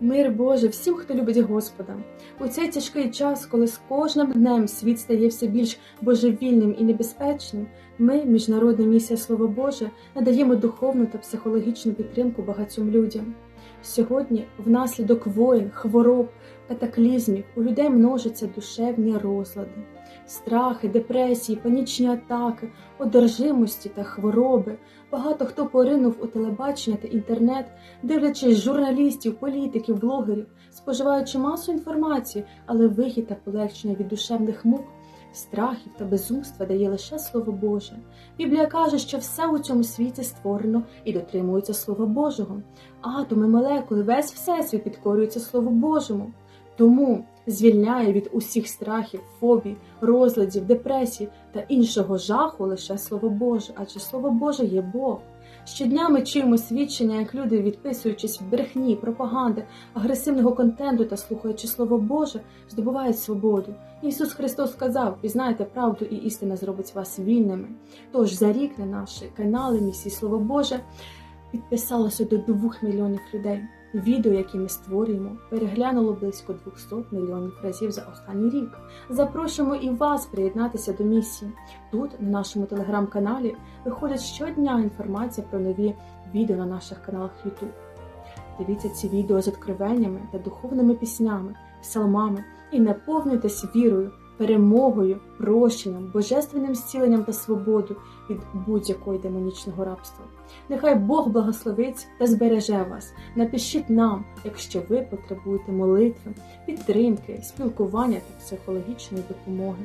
Мир Боже всім, хто любить Господа. У цей тяжкий час, коли з кожним днем світ стає все більш божевільним і небезпечним, ми, Міжнародна місія Слово Боже, надаємо духовну та психологічну підтримку багатьом людям. Сьогодні, внаслідок воїн, хвороб, катаклізмів, у людей множаться душевні розлади, страхи, депресії, панічні атаки, одержимості та хвороби. Багато хто поринув у телебачення та інтернет, дивлячись журналістів, політиків, блогерів, споживаючи масу інформації, але вихід та полегшення від душевних мук, страхів та безумства дає лише Слово Боже. Біблія каже, що все у цьому світі створено і дотримується Слова Божого. Атоми, молекули, весь всесвіт підкорюється Слову Божому. Тому звільняє від усіх страхів, фобій, розладів, депресій та іншого жаху лише Слово Боже, адже Слово Боже є Бог. Щодня ми чуємо свідчення, як люди, відписуючись в брехні, пропаганди, агресивного контенту та слухаючи Слово Боже, здобувають свободу. Ісус Христос сказав: пізнайте правду і істина зробить вас вільними. Тож за рік на наші канали місії Слово Боже підписалося до 2 мільйонів людей. Відео, які ми створюємо, переглянуло близько 200 мільйонів разів за останній рік. Запрошуємо і вас приєднатися до місії. Тут, на нашому телеграм-каналі, виходить щодня інформація про нові відео на наших каналах YouTube. Дивіться ці відео з откровеннями та духовними піснями, псалмами і наповнюйтесь вірою, перемогою, прощенням, божественним зціленням та свободою від будь-якого демонічного рабства. Нехай Бог благословить та збереже вас. Напишіть нам, якщо ви потребуєте молитви, підтримки, спілкування та психологічної допомоги.